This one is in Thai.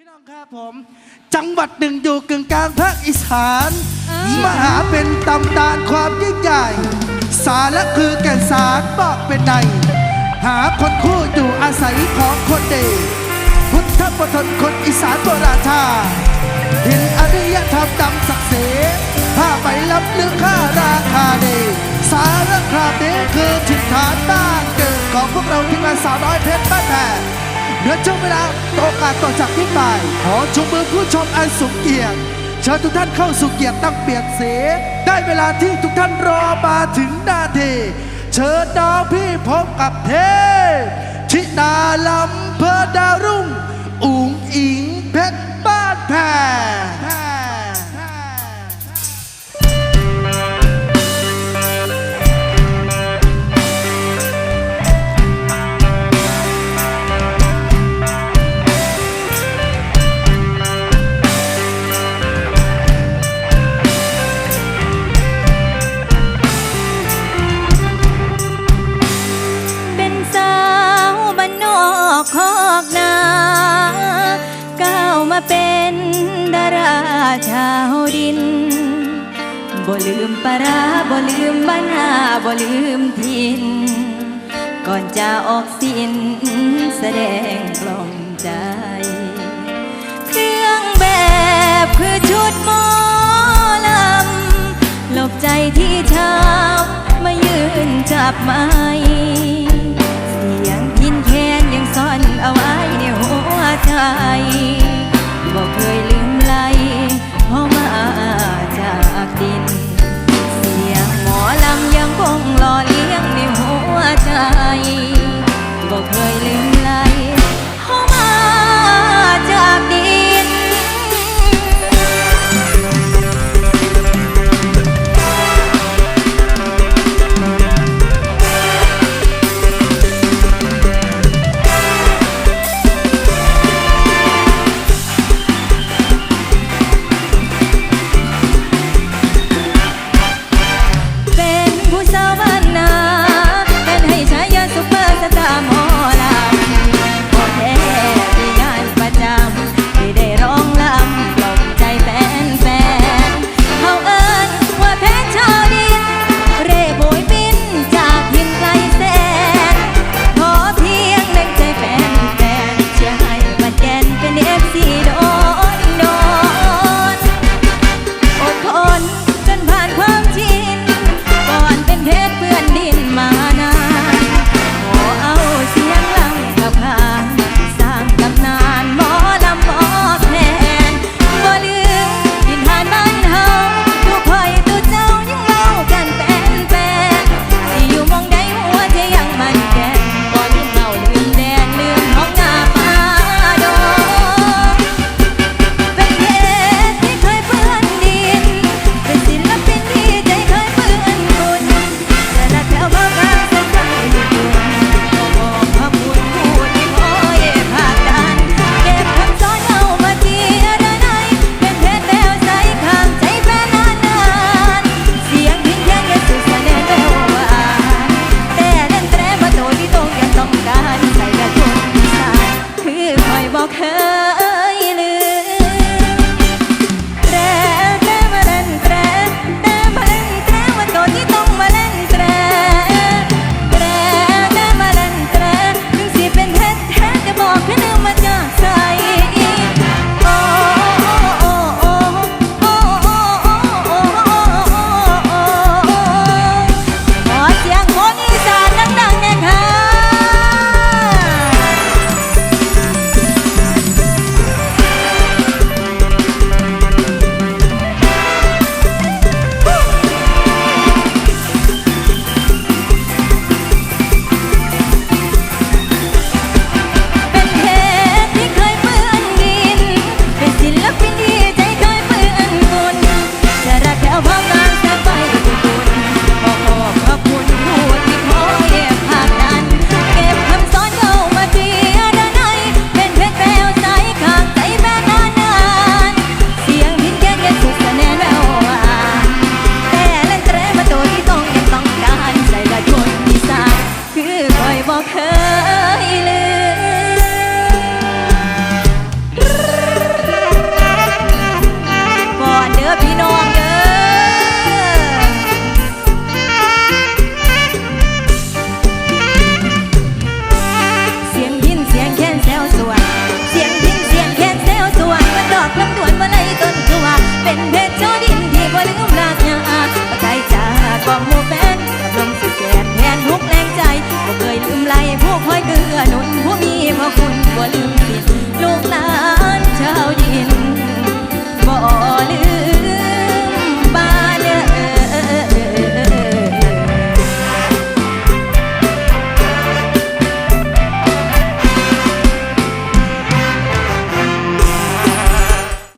พี่น้องครับผม จังหวัดหนึ่งอยู่กึ่งกลางภาคอีสานอ่ามมหาเป็นตำนานความยิ่งใหญ่ สารและคือแก่นสารบอกเป็นใน หาคนคู่อยู่อาศัยของคนดีพุทธปทนคนอีสานโบราณชาหินอริยธรรมดำศักดิ์ศรีผ้าไปรับเลือกค่าราคาดีสารครามนี้คือถิ่นฐานบ้านเกิดของพวกเราที่มาสาวน้อยเพชรบ้านแพง เดือนช่วงเวลาโอกาสต่อจากนี้ไปขอชมมือผู้ชมอันสูงเกียรติเชิญทุกท่านเข้าสู่เกียรติตั้งเปลี่ยนเสียได้เวลาที่ทุกท่านรอมาถึงนาทีเชิญดาวพี่พบกับเทพชิดาลำเพอดาว เป็นดาราชาวดิน บ่ลืมปลาร้าบ่ลืมบ้านาบ่ลืมทิน ก่อนจะออกสินแสดงกล่อมใจ เครื่องแบบคือชุดหมอลำหลบใจที่ช้ามายืนจับไม้ volume.